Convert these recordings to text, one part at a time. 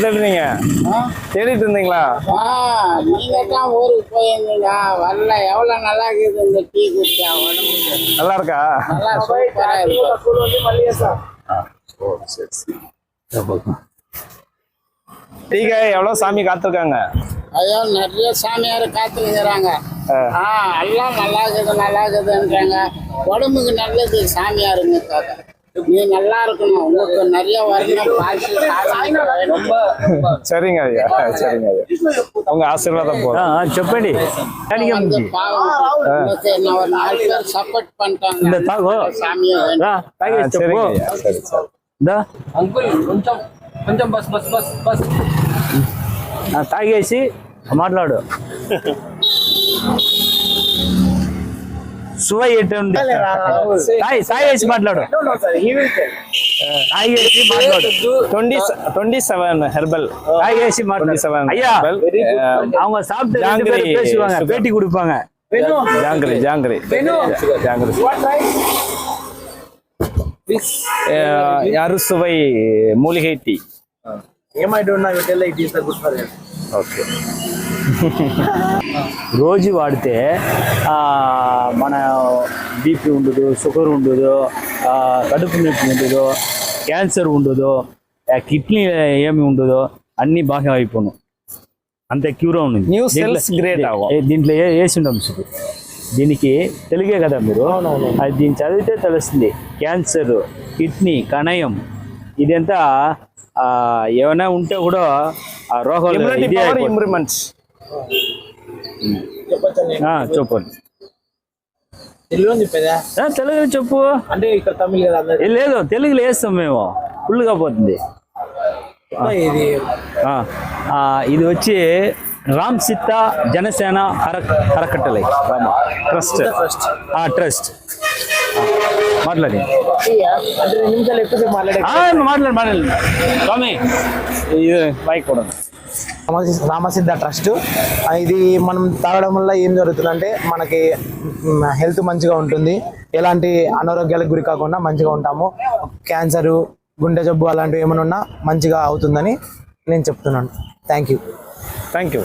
தேடுறீங்க தேடிட்டு இருந்தீங்களா ஆ நீங்க தான் ஊருக்கு போயிருந்தீங்க. வரல எவ்வளவு நல்லா இருக்குது இந்த டீ குடிச்சா உடம்புக்கு? நல்லா இருக்கா. நல்லா சூப்பரா இருக்கு டீக்கா எவ்வளவு சாமி காத்திருக்காங்க? ஐயோ நிறைய சாமியார் காத்துக்கிறாங்க ஆ. எல்லாம் நல்லா இருக்குது நல்லா இருக்குதுன்றாங்க உடம்புக்கு நல்லது சாமியாருங்க நீ நல்லா இருக்கணும் உங்களுக்கு நிறைய வரணும் பாசி ரொம்ப சரிங்க ஐயா சரிங்க ஐயா உங்க ஆசீர்வாதம் போதும் చెప్పండి దానికి வந்து பாவம் உங்களுக்கு நான் ஒரு நாலு பேர் சப்போர்ட் பண்ணிட்டாங்க இந்த தாகோ. சாமியை రా, ஆ, తాగేసి చెప్పు சரிங்க ஐயா சரி சரி దా, అంకుల్ కొంచెం కొంచెం బస్ బస్ బస్ బస్ ఆ, తాగేసి మాట్లాడు సువై ఎట్టుంది తాగి తాగేసి మాట్లాడు తాగేసి మాట్లాడు டுவெண்ட்டி டுவெண்ட்டி செவன் ஹெர்பல் తాగేసి మాట్లాడు செவன் ஐயா ஹெர்பல் அவங்க சாப்பிட்டு ரெண்டு பேரும் ஜாங்கிரி பேசுவாங்க சுகர். பேட்டி கொடுப்பாங்க ஜாங்கிரி ஜாங்கிரி ஜாங்கிரி அஹ், அறுசுவை மூலிகை டீ ఓకే రోజు వాడితే ఆ, మన బీపీ ఉండదు షుగర్ ఉండదు కడుపు నొప్పి ఉండదు క్యాన్సర్ ఉండదు కిడ్నీ ఏమి ఉండదు అన్నీ బాగా అయిపోను. అంత క్యూర్ ఉంది దీంట్లో-. ఏ- దీంట్లో వేసి సుఖు దీనికి తెలుగే కదా మీరు? అది దీన్ని చదివితే తెలుస్తుంది. క్యాన్సర్ కిడ్నీ కణయం ఇదంతా ఏమైనా ఉంటే కూడా ఆ రోగాలు. ఇంప్రూవ్మెంట్స్ చెప్పండి. తెలుగు చెప్పు. అంటే ఇక్కడ తమిళ్ కదా లేదు తెలుగులో వేస్తాం మేము. ఫుల్గా పోతుంది. ఇది? ఆ, ఆ, ఇది వచ్చి రామ్ సిత్త జనసేన హర హరకట్టలై. రామ ట్రస్ట్. ట్రస్ట్. మాట్లాడి. మాట్లాడే మాట్లాడు స్వామి ఇది మైక్ కూడా రామసిద్ధ ట్రస్ట్. ఇది మనం తాగడం వల్ల ఏం జరుగుతుందంటే మనకి హెల్త్ మంచిగా ఉంటుంది. ఎలాంటి అనారోగ్యాలకు గురి కాకుండా మంచిగా ఉంటాము. క్యాన్సరు గుండె జబ్బు అలాంటివి ఏమైనా ఉన్నా మంచిగా అవుతుందని నేను చెప్తున్నాను. Thank you. Thank you.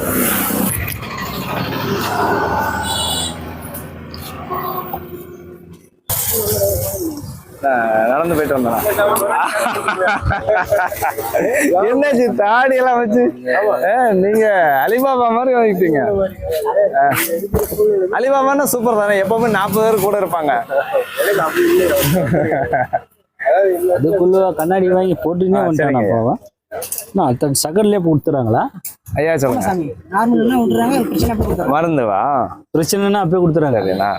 நடந்து போயிட்டு வந்தேன். என்னாச்சு தாடி எல்லாம் வச்சு? ஏ, நீங்க அலிபாபா மாதிரி வாங்கிட்டீங்க. அலிபாபான்னா சூப்பர் தானே எப்பவுமே நாற்பது பேர் கூட இருப்பாங்க. அதுக்குள்ள கண்ணாடி வாங்கி போட்டுன்னே சரிங்க. அப்பாவா நான் அத்தனை செகண்ட்லேயே கொடுத்துறாங்களா ஐயா சொல்லுங்க. மருந்துவா பிரச்சனைனா அப்பயே கொடுத்துறாங்க சரிண்ணா.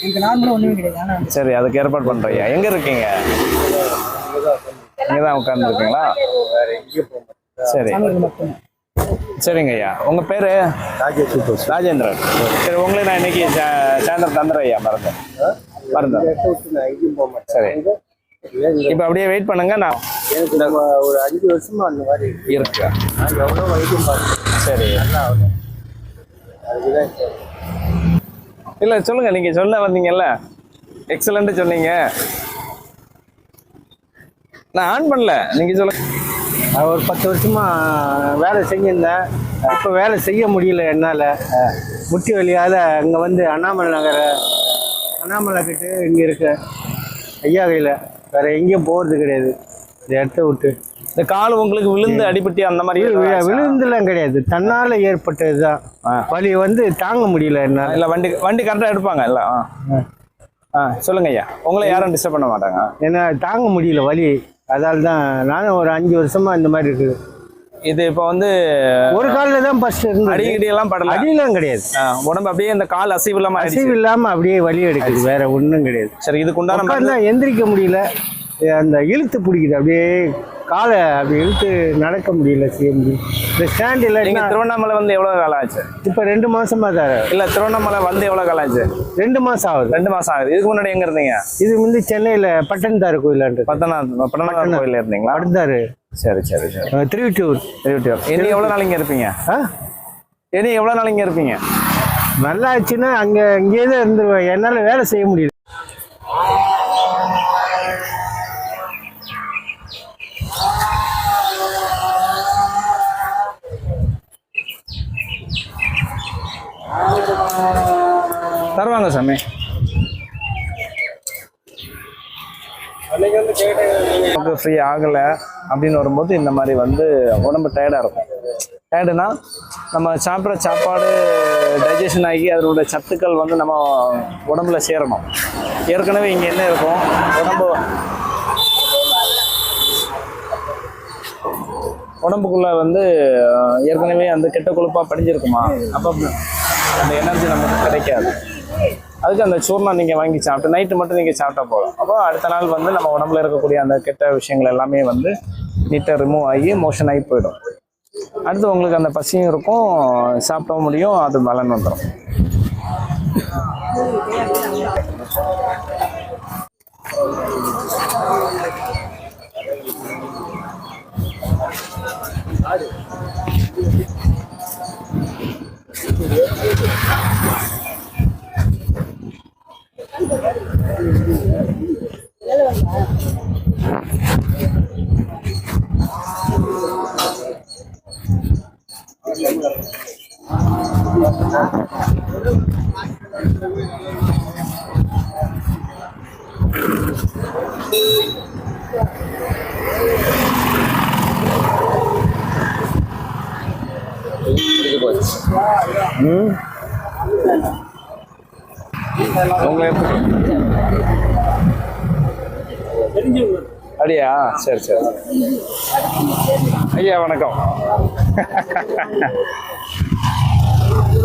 எனக்கு நார்மலாக ஒன்றுமே கிடையாது. சரி அதுக்கு ஏற்பாடு பண்றேன் ஐயா இருக்கீங்க? இங்கே தான் உட்காந்துருக்கீங்களா சரி. சரிங்க ஐயா. உங்க பேரு? ராஜேந்திரன். சரி உங்களை நான் இன்னைக்கு சாயந்தரம் தந்துடுறேன் ஐயா. மருந்து மருந்து சரி. இப்போ அப்படியே வெயிட் பண்ணுங்க நான் எனக்கு ஒரு அஞ்சு வருஷமா அந்த மாதிரி இருக்கு. நான் எவ்வளவு வைத்தியம் பார்த்தேன் சரி. அதுதான் இல்லை சொல்லுங்கள் நீங்கள் சொல்ல வந்தீங்கல்ல. எக்ஸலண்ட்டு சொன்னீங்க. நான் ஆன் பண்ணல நீங்கள் சொல்ல நான் ஒரு பத்து வருஷமாக வேலை செஞ்சிருந்தேன். இப்போ வேலை செய்ய முடியல என்னால். முட்டி வழியால் அங்கே வந்து அண்ணாமலை நகர அண்ணாமலை கிட்டே இங்கே இருக்க ஐயா கையில் வேறு எங்கேயும் போகிறது கிடையாது. இந்த இடத்த விட்டு இந்த கால் உங்களுக்கு விழுந்து அடிபட்டு அந்த மாதிரி? விழுந்துலாம் கிடையாது. தன்னால் ஏற்பட்டது தான். வலி வந்து தாங்க முடியல என்னால். இல்ல வண்டி வண்டி கரெக்டா எடுப்பாங்க இல்ல? ஆ. சொல்லுங்க ஐயா. உங்களை யாரும் டிஸ்டர்ப் பண்ண மாட்டாங்க? ஏன்னா தாங்க முடியல வலி. அதால தான் நானும் ஒரு அஞ்சு வருஷமா இந்த மாதிரி இருக்குது. இது இப்போ வந்து ஒரு காலில் தான் ஃபர்ஸ்ட் இருந்தது அடிக்கடி எல்லாம் படல. அடியெல்லாம் கிடையாது. உடம்பு அப்படியே இந்த கால் அசைவு இல்லாம ஆயிடுச்சு. அசைவு இல்லாமல் அப்படியே வலி எடுக்குது. வேற ஒன்றும் கிடையாது. சரி இதுக்கு உண்டான எந்திரிக்க முடியல. அந்த இழுத்து பிடிக்குது. அப்படியே காலை அப்படி இழுத்து நடக்க முடியல முடியல இந்த ஸ்டாண்ட் நீங்க இல்லைன்னா திருவண்ணாமலை வந்து எவ்வளவு காலம் ஆச்சு? இப்போ ரெண்டு மாசமா தான் இல்ல திருவண்ணாமலை வந்து எவ்வளவு காலம் ஆச்சு? ரெண்டு மாசம் ஆகுது. ரெண்டு மாசம் ஆகுது. இதுக்கு முன்னாடி எங்க இருந்தீங்க? இது வந்து சென்னையில் பட்டன்தாரு கோயிலான்றது பத்தனாத் பட்டணம் கோயில்ல இருந்தீங்களா? பட்டன்தாரு. சரி சரி சரி. திருவிட்டூர் இருபத்தி இனி எவ்வளவு நாள் இங்க இருப்பீங்க? ஆ? இனி எவ்வளவு நாள் இங்க இருப்பீங்க? நல்லா ஆச்சுன்னா அங்கே இங்கேயே தான் இருந்துருவேன். என்னால் வேலை செய்ய முடியல. தருவாங்க சாமி. நமக்கு ஃப்ரீ ஆகலை அப்படின்னு வரும்போது இந்த மாதிரி வந்து உடம்பு டயர்டாக இருக்கும். டயர்டுனா நம்ம சாப்பிட்ற சாப்பாடு டைஜஷன் ஆகி அதனுடைய சத்துக்கள் வந்து நம்ம உடம்புல சேரணும். ஏற்கனவே இங்கே என்ன இருக்கும்? உடம்பு உடம்புக்குள்ளே வந்து ஏற்கனவே அந்த கெட்ட கொழுப்பாக படிஞ்சிருக்குமா? அப்போ அந்த எனர்ஜி நமக்கு கிடைக்காது. அதுக்கு அந்த சூர்ணம் நீங்கள் வாங்கி சாப்பிட்டு நைட்டு மட்டும் நீங்கள் சாப்பிட்டா போதும். அப்போ அடுத்த நாள் வந்து நம்ம உடம்புல இருக்கக்கூடிய அந்த கெட்ட விஷயங்கள் எல்லாமே வந்து நீட்டாக ரிமூவ் ஆகி மோஷன் ஆகி போயிடும். அடுத்து உங்களுக்கு அந்த பசியும் இருக்கும் சாப்பிட முடியும் அது பலன் வந்துடும் ம் அப்படியா சரி சரி. ஐயா வணக்கம்.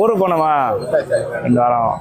ஊருக்கு போனோமா ரெண்டு வாரம்.